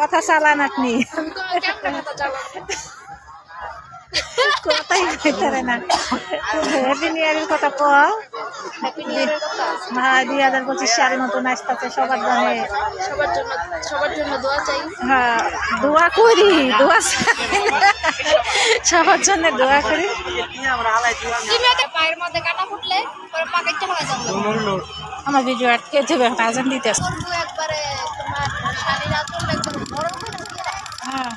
কথা চালান আপনি। কথাই কইতারে না। হ্যাপি নিউ ইয়ারের কথা হ্যাঁ দুই হাজার পঁচিশ সালের নতুন আসতেছে সবার জন্য। সবার জন্য সবার জন্য দোয়া চাই। হ্যাঁ দোয়া করি দোয়া সবার জন্য দোয়া করি। পায়ের মধ্যে কাটা ফুটলে আমার ভিডিও আটকে আজান দিতে একবারে তোমার শাড়ির আঁচল একদম গরম করে দিয়ে দেয়। হ্যাঁ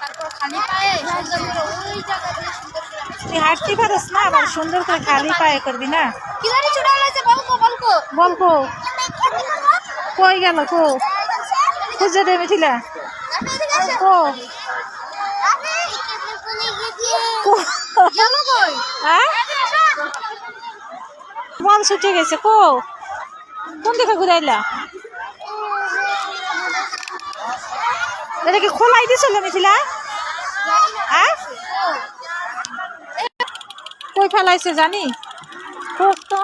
তারপর খালি পায়ে সুন্দর করে ওই জায়গা দিয়ে সুন্দর করে তুই হাঁটতে পারিস না আবার সুন্দর করে খালি পায়ে করবি না। কি বলকো বলকো বল কো কই গেল কো? খুঁজে দে মিথিলা। কো? কো? হ্যাঁ? বল ছুটে গেছে কো? কোন দিকে ঘুরাইলা? এটাকে খোলাই দিছিল মিথিলা? কই ফেলাইছে জানি? কোক তো?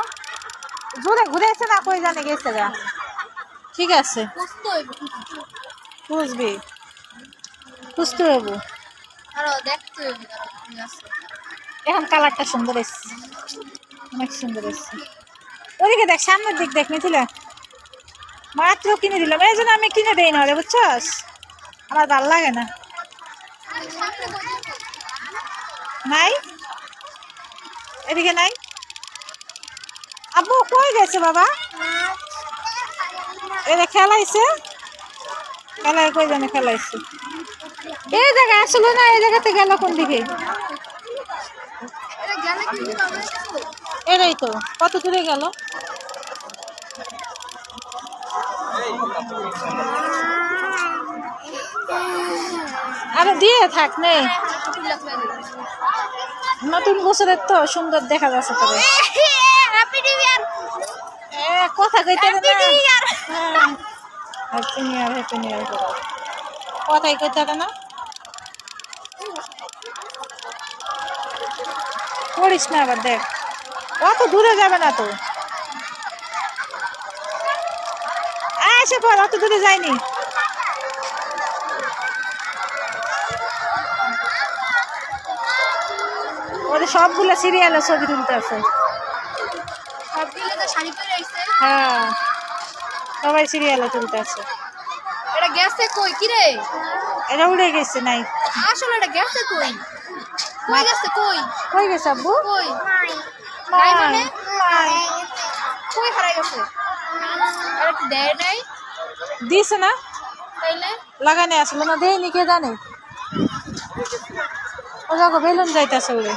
জোরে ঘুরেছে না কই জানে গেছে গা। ঠিক আছে। বুঝবি বুঝতে হইব। এখন কালারটা সুন্দর এসছে। অনেক সুন্দর এসছে। ওদিকে দেখ, সামনের দিক দেখ, মিথিলা। মাত্র কিনে দিলাম। এই জন্য আমি কিনে দেই না বুঝছস? আমার ভালো লাগে না। নাই? এদিকে নাই? আব্বু, কই গেছে বাবা? এটা খেলাইছে? খেলায় কই জানে খেলাইছে? এই জায়গায় আসলো না, এই জায়গাতে গেল কোন দিকে? এটাই তো, কত দূরে গেল আরে দিয়ে থাক নে। নতুন বছরের তো সুন্দর দেখা যাচ্ছে তবে কথা কইতে ইয়ার কথাই কইতে দে না। করিস না আবার দেখ। অত দূরে যাবে না তো। এসে পর অত দূরে যায়নি। ওদের সবগুলো সিরিয়ালে ছবি তুলতে আছে। হ্যাঁ। সবাই সিরিয়ালে তুলতে আছে। এটা গেছে কই? কি রে? এটা উড়ে গেছে নাই। আসলে এটা গেছে কই? কই গেছে? কই? কই গেছে আব্বু? কই? নাই। মানে? নাই। কই হারাই গেছে? আর একটু দেয় নাই? দিছে না? তাইলে? লাগানে আসলো না দেয়নি কে জানে? ও যাকো বেলুন যাইতেছে উড়ে।